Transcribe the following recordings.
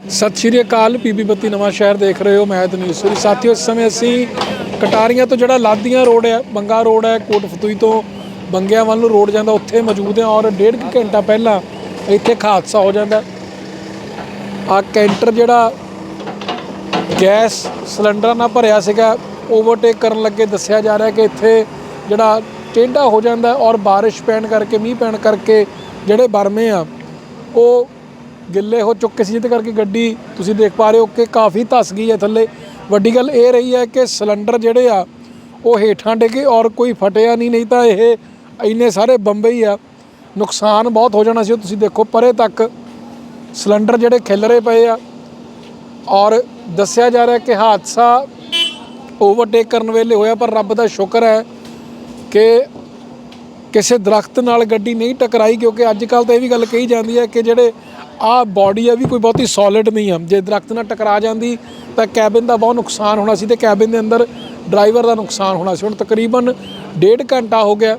ਸਤਿ ਸ਼੍ਰੀ ਅਕਾਲ ਪੀਬੀ ਬੱਤੀ ਨਵਾਂ ਸ਼ਹਿਰ ਦੇਖ ਰਹੇ ਹੋ, ਮੈਂ ਦਨੀਸ਼ਵਰੀ ਸਾਥੀਓ, ਇਸ ਸਮੇਂ ਅਸੀਂ ਕਟਾਰੀਆਂ ਤੋਂ ਜਿਹੜਾ ਲਾਦੀਆਂ ਰੋਡ ਹੈ, ਬੰਗਾ ਰੋਡ ਹੈ, ਕੋਟ ਫਤੂਈ ਤੋਂ ਬੰਗਿਆਂ ਵੱਲ ਨੂੰ ਰੋਡ ਜਾਂਦਾ, ਉੱਥੇ ਮੌਜੂਦ ਹਾਂ ਔਰ ਡੇਢ ਕੁ ਘੰਟਾ ਪਹਿਲਾਂ ਇੱਥੇ ਇੱਕ ਹਾਦਸਾ ਹੋ ਜਾਂਦਾ। ਆ ਕੈਂਟਰ ਜਿਹੜਾ ਗੈਸ ਸਿਲੰਡਰ ਨਾਲ ਭਰਿਆ ਸੀਗਾ, ਓਵਰਟੇਕ ਕਰਨ ਲੱਗੇ ਦੱਸਿਆ ਜਾ ਰਿਹਾ ਕਿ ਇੱਥੇ ਜਿਹੜਾ ਟੇਢਾ ਹੋ ਜਾਂਦਾ ਔਰ ਬਾਰਿਸ਼ ਪੈਣ ਕਰਕੇ, ਮੀਂਹ ਪੈਣ ਕਰਕੇ ਜਿਹੜੇ ਬਰਮੇ ਆ, ਉਹ ਗਿੱਲੇ ਹੋ ਚੁੱਕੇ ਸੀ ਜਿਹਦੇ ਕਰਕੇ ਗੱਡੀ ਤੁਸੀਂ ਦੇਖ ਪਾ ਰਹੇ ਹੋ ਕਿ ਕਾਫੀ ਧਸ ਗਈ ਹੈ ਥੱਲੇ। ਵੱਡੀ ਗੱਲ ਇਹ ਰਹੀ ਹੈ ਕਿ ਸਿਲੰਡਰ ਜਿਹੜੇ ਆ, ਉਹ ਹੇਠਾਂ ਡਿੱਗੇ ਔਰ ਕੋਈ ਫਟਿਆ ਨਹੀਂ ਨਹੀਂ ਤਾਂ ਇਹ ਇੰਨੇ ਸਾਰੇ ਬੰਬਈ ਆ। ਨੁਕਸਾਨ ਬਹੁਤ ਹੋ ਜਾਣਾ ਸੀ ਉਹ ਤੁਸੀਂ ਦੇਖੋ, ਪਰੇ ਤੱਕ ਸਿਲੰਡਰ ਜਿਹੜੇ ਖਿਲਰੇ ਪਏ ਆ ਔਰ ਦੱਸਿਆ ਜਾ ਰਿਹਾ ਕਿ ਹਾਦਸਾ ਓਵਰਟੇਕ ਕਰਨ ਵੇਲੇ ਹੋਇਆ, ਪਰ ਰੱਬ ਦਾ ਸ਼ੁਕਰ ਹੈ ਕਿ ਕਿਸੇ ਦਰਖਤ ਨਾਲ ਗੱਡੀ ਨਹੀਂ ਟਕਰਾਈ, ਕਿਉਂਕਿ ਅੱਜ ਕੱਲ ਤਾਂ ਇਹ ਵੀ ਗੱਲ ਕਹੀ ਜਾਂਦੀ ਹੈ ਕਿ ਜਿਹੜੇ ਆ ਬਾਡੀ ਆ ਵੀ ਕੋਈ ਬਹੁਤੀ ਸੋਲਿਡ ਨਹੀਂ ਆ। ਜੇ ਦਰਖਤ ਨਾਲ ਟਕਰਾ ਜਾਂਦੀ, ਤਾਂ ਕੈਬਿਨ ਦਾ ਬਹੁਤ ਨੁਕਸਾਨ ਹੋਣਾ ਸੀ ਤੇ ਕੈਬਿਨ ਦੇ ਅੰਦਰ ਡਰਾਈਵਰ ਦਾ ਨੁਕਸਾਨ ਹੋਣਾ ਸੀ। ਹੁਣ ਤਕਰੀਬਨ ਡੇਢ ਘੰਟਾ ਹੋ ਗਿਆ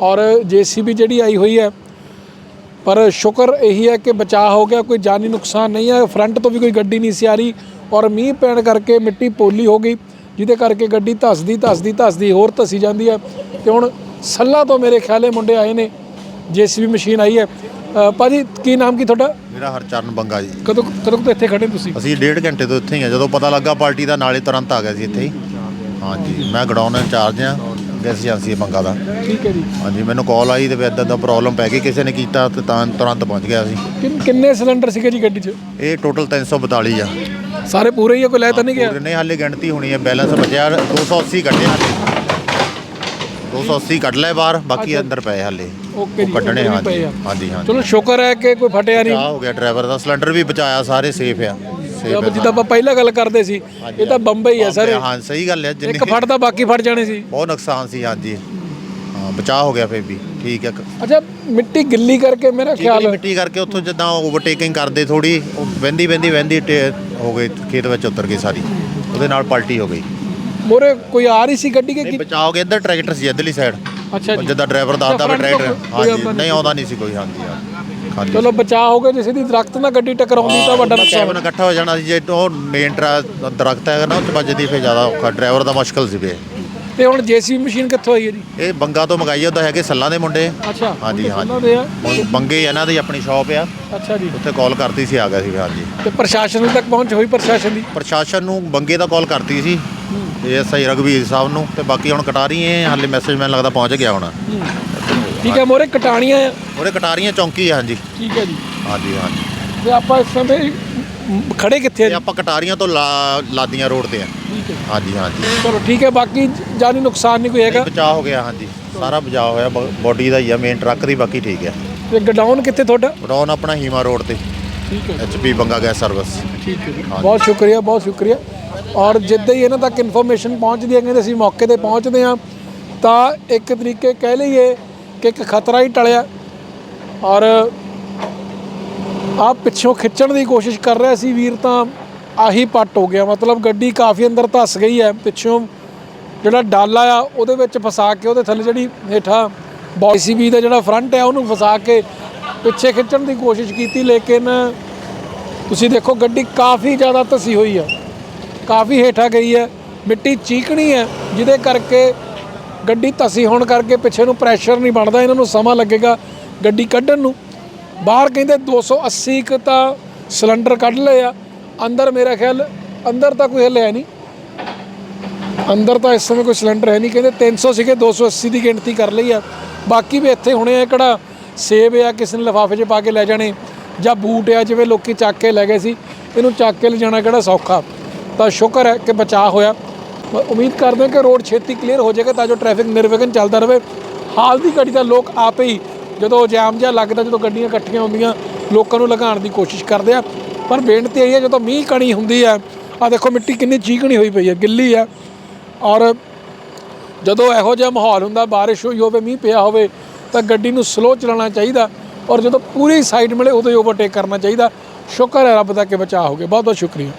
ਔਰ ਜੀਸੀਬੀ ਜਿਹੜੀ ਆਈ ਹੋਈ ਹੈ। ਪਰ ਸ਼ੁਕਰ ਇਹੀ ਹੈ ਕਿ ਬਚਾਅ ਹੋ ਗਿਆ, ਕੋਈ ਜਾਨੀ ਨੁਕਸਾਨ ਨਹੀਂ ਹੈ ਫਰੰਟ ਤੋਂ ਵੀ ਕੋਈ ਗੱਡੀ ਨਹੀਂ ਸੀ ਆ ਰਹੀ ਔਰ ਮੀਂਹ ਪੈਣ ਕਰਕੇ ਮਿੱਟੀ ਪੋਲੀ ਹੋ ਗਈ, ਜਿਹਦੇ ਕਰਕੇ ਗੱਡੀ ਧੱਸਦੀ ਧੱਸਦੀ ਧੱਸਦੀ ਹੋਰ ਧੱਸੀ ਜਾਂਦੀ ਹੈ। ਤੇ ਹੁਣ ਸੱਲਾ ਤੋਂ ਮੇਰੇ ਖਿਆਲੇ ਮੁੰਡੇ ਆਏ ਨੇ। ਜੀਸੀਬੀ ਮਸ਼ੀਨ ਆਈ ਹੈ। ਅ, ਭਾਜੀ ਕੀ ਨਾਮ ਕੀ ਤੁਹਾਡਾ? ਮੇਰਾ ਹਰਚਰਨ ਬੰਗਾ ਜੀ। ਕਦੋਂ ਕਦੋਂ ਤੋਂ ਇੱਥੇ ਖੜੇ ਤੁਸੀਂ? ਅਸੀਂ ਡੇਢ ਘੰਟੇ ਤੋਂ ਇੱਥੇ ਹੀ ਆ। ਜਦੋਂ ਪਤਾ ਲੱਗਾ ਪਾਰਟੀ ਦਾ ਨਾਲੇ ਤੁਰੰਤ ਆ ਗਿਆ ਸੀ ਇੱਥੇ ਹੀ। ਹਾਂਜੀ ਮੈਂ ਗਡਾਊਨ ਇੰਚਾਰਜ ਆ। ਗੈਸ ਏਜੰਸੀ ਬੰਗਾ ਦਾ। ਠੀਕ ਹੈ ਜੀ। ਹਾਂਜੀ ਮੈਨੂੰ ਕਾਲ ਆਈ ਤੇ ਵੀ ਇਦਾਂ ਦਾ ਪ੍ਰੋਬਲਮ ਪੈ ਗਈ। ਕਿਸੇ ਨੇ ਕੀਤਾ ਤੇ ਤਾਂ ਤੁਰੰਤ ਪਹੁੰਚ ਗਿਆ ਸੀ ਕਿੰਨ- ਕਿੰਨੇ ਸਿਲੰਡਰ ਸੀਗੇ ਜੀ ਗੱਡੀ 'ਚ? ਇਹ ਟੋਟਲ 342 ਆ। ਸਾਰੇ ਪੂਰੇ ਹੀ ਆ ਕੋਈ ਲੈ ਤਾਂ ਨਹੀਂ ਗਿਆ? ਪੂਰੇ ਨਹੀਂ ਹਾਲੇ ਗਿਣਤੀ ਹੋਣੀ ਹੈ ਬੈਲੈਂਸ ਬਚਿਆ 280 ਕੱਢੇ ਹਾਲੇ 280 ਕੱਢ ਲਏ ਬਾਹਰ ਬਾਕੀ ਅੰਦਰ ਪਏ ਹਾਲੇ। ਓਕੇ ਉਹ ਜੀ ਕੱਢਣੇ ਹਾਂਜੀ ਆ। ਹਾਂਜੀ ਹਾਂਜੀ। ਚਲੋ ਸ਼ੁਕਰ ਹੈ ਕਿ ਕੋਈ ਫਟਿਆ ਨਹੀਂ। ਆ ਹੋ ਗਿਆ ਡਰਾਈਵਰ ਦਾ ਸਿਲੰਡਰ ਵੀ ਬਚਾਇਆ ਸਾਰੇ ਸੇਫ ਆ। ਸੇਫ ਜਦ ਆਪਾਂ ਪਹਿਲਾਂ ਗੱਲ ਕਰਦੇ ਸੀ ਇਹ ਤਾਂ ਬੰਬਈ ਹੈ ਸਰ। ਹਾਂ ਸਹੀ ਗੱਲ ਹੈ ਜਿੰਨੀ ਇੱਕ ਫਟਦਾ ਬਾਕੀ ਫਟ ਜਾਣੇ ਸੀ। ਬਹੁਤ ਨੁਕਸਾਨ ਸੀ ਹਾਂਜੀ। ਹਾਂ ਬਚਾਅ ਹੋ ਗਿਆ ਫੇਰ ਵੀ ਠੀਕ ਹੈ ਅੱਛਾ ਮਿੱਟੀ ਗਿੱਲੀ ਕਰਕੇ ਮੇਰਾ ਖਿਆਲ ਮਿੱਟੀ ਕਰਕੇ ਉੱਥੋਂ ਜਿੱਦਾਂ ਓਵਰਟੇਕਿੰਗ ਕਰਦੇ ਥੋੜੀ ਵਹਿੰਦੀ ਵਹਿੰਦੀ ਵਹਿੰਦੀ ਹੋ ਗਈ ਖੇਤ ਵਿੱਚ ਉਤਰ ਗਈ ਸਾਰੀ। ਉਹਦੇ ਨਾਲ ਪਲਟੀ ਹੋ ਗਈ। ਮੋਰੇ ਕੋਈ ਆ ਰਹੀ ਸੀ ਗੱਡੀ ਕੇ ਨਹੀਂ ਗਿਆ ਇੱਧਰ ਟਰੈਕਟਰ ਸੀ ਇੱਧਰਲੀ ਸਾਈਡ ਅੱਛਾ ਜੀ। ਜਿੱਦਾਂ ਡਰਾਈਵਰ ਦੱਸਦਾ ਵਾ ਟਰੈਕਟਰ ਹਾਂਜੀ ਨਹੀਂ ਆਉਂਦਾ ਨਹੀਂ ਸੀ ਕੋਈ ਹਾਂਜੀ ਹਾਂਜੀ। ਚਲੋ ਬਚਾਅ ਹੋ ਗਿਆ ਜਿਸੇ ਦੀ ਦਰਖਤ ਨਾਲ ਗੱਡੀ ਟਕਰਾਉਂਦੀ ਤਾਂ ਵੱਡਾ ਨੁਕਸਾਨ। ਕੈਬਨ ਇਕੱਠਾ ਹੋ ਜਾਣਾ ਸੀ ਜੇ ਉਹ ਮੇਨ ਦਰਖਤ ਹੈਗਾ ਨਾ ਉਹ 'ਚ ਵੱਜਦੀ ਫੇ ਜ਼ਿਆਦਾ ਔਖਾ ਡਰਾਈਵਰ ਦਾ ਮੁਸ਼ਕਲ ਸੀ ਵੇ ਤੇ ਹੁਣ ਜੀਸੀਬੀ ਮਸ਼ੀਨ ਕਿੱਥੋਂ ਆਈ ਹੈ ਜੀ? ਇਹ ਬੰਗਾ ਤੋਂ ਮੰਗਾਈ ਉਹਦਾ ਹੈਗੇ ਸੱਲਾਂ ਦੇ ਮੁੰਡੇ। ਅੱਛਾ ਹਾਂਜੀ ਹਾਂਜੀ। ਬੰ- ਬੰਗੇ ਇਹਨਾਂ ਦੀ ਆਪਣੀ ਸ਼ਾਪ ਆ। ਅੱਛਾ ਜੀ। ਉੱਥੇ ਕਾਲ ਕਰਤੀ ਸੀ ਆ ਗਿਆ ਸੀ ਹਾਂਜੀ। ਤੇ ਪ੍ਰਸ਼ਾਸਨ ਤੱਕ ਪਹੁੰਚ ਹੋਈ ਪ੍ਰਸ਼ਾਸਨ ਦੀ? ਪ੍ਰਸ਼ਾਸਨ ਨੂੰ ਬੰਗੇ ਦਾ ਕਾਲ ਕਰਤੀ ਸੀ। ਐਸਆਈ ਰਗਵੀਰ ਸਾਹਿਬ ਨੂੰ ਤੇ ਬਾਕੀ ਹੁਣ ਕਟਾਰੀ ਹੈ ਹਾਲੇ ਮੈਸੇਜ ਮੈਨੂੰ ਲੱਗਦਾ ਪਹੁੰਚ ਗਿਆ ਹੋਣਾ। ਠੀਕ ਹੈ ਮੋਰੇ ਕਟਾਣੀਆਂ ਆ? ਉਹਦੇ ਕਟਾਰੀਆਂ ਚੌਂਕੀ ਹੈ ਹਾਂਜੀ। ਠੀਕ ਹੈ ਜੀ। ਹਾਂਜੀ ਹਾਂਜੀ। ਤੇ ਆਪਾਂ ਇਸ ਸਮੇਂ ਖੜੇ ਕਿੱਥੇ ਆ ਤੇ ਜੀ ਆਪਾਂ ਕਟਾਰੀਆਂ ਤੋਂ ਲਾ- ਲਾਦੀਆਂ ਰੋਡ ਤੇ ਆ। ਠੀਕ ਹੈ। ਹਾਂਜੀ ਹਾਂਜੀ। ਚਲੋ ਠੀਕ ਹੈ ਬਾਕੀ ਜਾਨੀ ਨੁਕਸਾਨ ਨਹੀਂ ਕੋਈ ਹੈਗਾ? ਬਚਾਅ ਹੋ ਗਿਆ ਹਾਂਜੀ। ਸਾਰਾ ਬਚਾਅ ਹੋਇਆ ਬੋਡੀ ਦਾ ਹੀ ਆ ਮੇਨ ਟਰੱਕ ਦੀ ਬਾਕੀ ਠੀਕ ਹੈ। ਤੇ ਗਡਾਊਨ ਕਿੱਥੇ ਤੁਹਾਡਾ? ਰੌਨ ਆਪਣਾ ਹੀਮਾ ਰੋਡ ਤੇ। ਠੀਕ ਹੈ ਐਚਪੀ ਬੰਗਾ ਗੈਸ ਸਰਵਿਸ। ਠੀਕ ਹੈ ਜੀ। ਬਹੁਤ ਸ਼ੁਕਰੀਆ ਬਹੁਤ ਸ਼ੁਕਰੀਆ। ਔਰ ਜਿੱਦਾਂ ਹੀ ਇਹਨਾਂ ਤੱਕ ਇਨਫੋਰਮੇਸ਼ਨ ਪਹੁੰਚਦੀ ਹੈ ਕਹਿੰਦੇ ਅਸੀਂ ਮੌਕੇ ਤੇ ਪਹੁੰਚਦੇ ਹਾਂ ਤਾਂ ਇੱਕ ਤਰੀਕੇ ਕਹਿ ਲਈਏ ਕਿ ਇੱਕ ਖਤਰਾ ਹੀ ਟਲਿਆ। ਔਰ ਆ ਪਿੱਛੋਂ ਖਿੱਚਣ ਦੀ ਕੋਸ਼ਿਸ਼ ਕਰ ਰਿਹਾ ਸੀ ਵੀਰ ਤਾਂ ਆਹੀ ਪੱਟ ਹੋ ਗਿਆ। ਮਤਲਬ ਗੱਡੀ ਕਾਫੀ ਅੰਦਰ ਧੱਸ ਗਈ ਹੈ ਪਿੱਛੋਂ ਜਿਹੜਾ ਡਾਲਾ ਆ ਉਹਦੇ ਵਿੱਚ ਫਸਾ ਕੇ ਉਹਦੇ ਥੱਲੇ ਜਿਹੜੀ ਹੇਠਾਂ ਬॉयਸੀਬੀ ਦਾ ਜਿਹੜਾ ਫਰੰਟ ਹੈ ਉਹਨੂੰ ਫਸਾ ਕੇ ਪਿੱਛੇ ਖਿੱਚਣ ਦੀ ਕੋਸ਼ਿਸ਼ ਕੀਤੀ ਲੇਕਿਨ ਤੁਸੀਂ ਦੇਖੋ ਗੱਡੀ ਕਾਫੀ ਜ਼ਿਆਦਾ ਧਸੀ ਹੋਈ ਹੈ ਕਾਫੀ ਹੇਠਾਂ ਗਈ ਹੈ ਮਿੱਟੀ ਚੀਕਣੀ ਹੈ ਜਿਹਦੇ ਕਰਕੇ ਗੱਡੀ ਧਸੀ ਹੋਣ ਕਰਕੇ ਪਿੱਛੇ ਨੂੰ ਪ੍ਰੈਸ਼ਰ ਨਹੀਂ ਬਣਦਾ, ਇਹਨਾਂ ਨੂੰ ਸਮਾਂ ਲੱਗੇਗਾ ਗੱਡੀ ਕੱਢਣ ਨੂੰ। ਬਾਹਰ ਕਹਿੰਦੇ 280 ਕ ਤਾਂ ਸਿਲੰਡਰ ਕੱਢ ਲਏ ਆ। ਅੰਦਰ ਮੇਰਾ ਖਿਆਲ ਅੰਦਰ ਤਾਂ ਕੋਈ ਹਲੇ ਹੈ ਨਹੀਂ। ਅੰਦਰ ਤਾਂ ਇਸ ਸਮੇਂ ਕੋਈ ਸਿਲੰਡਰ ਹੈ ਨਹੀਂ, ਕਹਿੰਦੇ 300 ਸੀਗੇ 280 ਦੀ ਗਿਣਤੀ ਕਰ ਲਈ ਆ। ਬਾਕੀ ਵੀ ਇੱਥੇ ਹੁਣੇ ਆ ਕਿਹੜਾ ਸੇਬ ਆ, ਕਿਸੇ ਨੇ ਲਿਫਾਫੇ 'ਚ ਪਾ ਕੇ ਲੈ ਜਾਣੇ। ਜਾਂ ਬੂਟ ਆ ਜਿਵੇਂ ਲੋਕੀ ਚੱਕ ਕੇ ਲੈ ਗਏ ਸੀ, ਇਹਨੂੰ ਚੱਕ ਕੇ ਲਿਜਾਣਾ ਕਿਹੜਾ ਸੌਖਾ? ਤਾਂ ਸ਼ੁਕਰ ਹੈ ਕਿ ਬਚਾਅ ਹੋਇਆ। ਉਮੀਦ ਕਰਦੇ ਹਾਂ ਕਿ ਰੋਡ ਛੇਤੀ ਕਲੀਅਰ ਹੋ ਜਾਏਗਾ ਤਾਂ ਜੋ ਟ੍ਰੈਫਿਕ ਨਿਰਵਿਘਨ ਚੱਲਦਾ ਰਹੇ। ਹਾਲ ਦੀ ਘੜੀ ਤਾਂ ਲੋਕ ਆਪੇ ਹੀ ਜਦੋਂ ਜਾਮ ਜਿਹਾ ਲੱਗਦਾ, ਜਦੋਂ ਗੱਡੀਆਂ ਇਕੱਠੀਆਂ ਹੁੰਦੀਆਂ, ਲੋਕਾਂ ਨੂੰ ਲਗਾਉਣ ਦੀ ਕੋਸ਼ਿਸ਼ ਕਰਦੇ ਆ। ਪਰ ਬੇਨਤੀ ਇਹ ਹੈ, ਜਦੋਂ ਮੀਂਹ ਕਣੀ ਹੁੰਦੀ ਆ ਆ ਦੇਖੋ ਮਿੱਟੀ ਕਿੰਨੀ ਚੀਕਣੀ ਹੋਈ ਪਈ ਹੈ, ਗਿੱਲੀ ਆ ਔਰ ਜਦੋਂ ਇਹੋ ਜਿਹਾ ਮਾਹੌਲ ਹੁੰਦਾ, ਬਾਰਿਸ਼ ਹੋਈ ਹੋਵੇ, ਮੀਂਹ ਪਿਆ ਹੋਵੇ, ਤਾਂ ਗੱਡੀ ਨੂੰ ਸਲੋ ਚਲਾਉਣਾ ਚਾਹੀਦਾ। ਔਰ ਜਦੋਂ ਪੂਰੀ ਸਾਈਡ ਮਿਲੇ ਉਦੋਂ ਹੀ ਓਵਰਟੇਕ ਕਰਨਾ ਚਾਹੀਦਾ। ਸ਼ੁਕਰ ਹੈ ਰੱਬ ਦਾ ਕਿ ਬਚਾਅ ਹੋ ਗਿਆ। ਬਹੁਤ ਬਹੁਤ ਸ਼ੁਕਰੀਆ।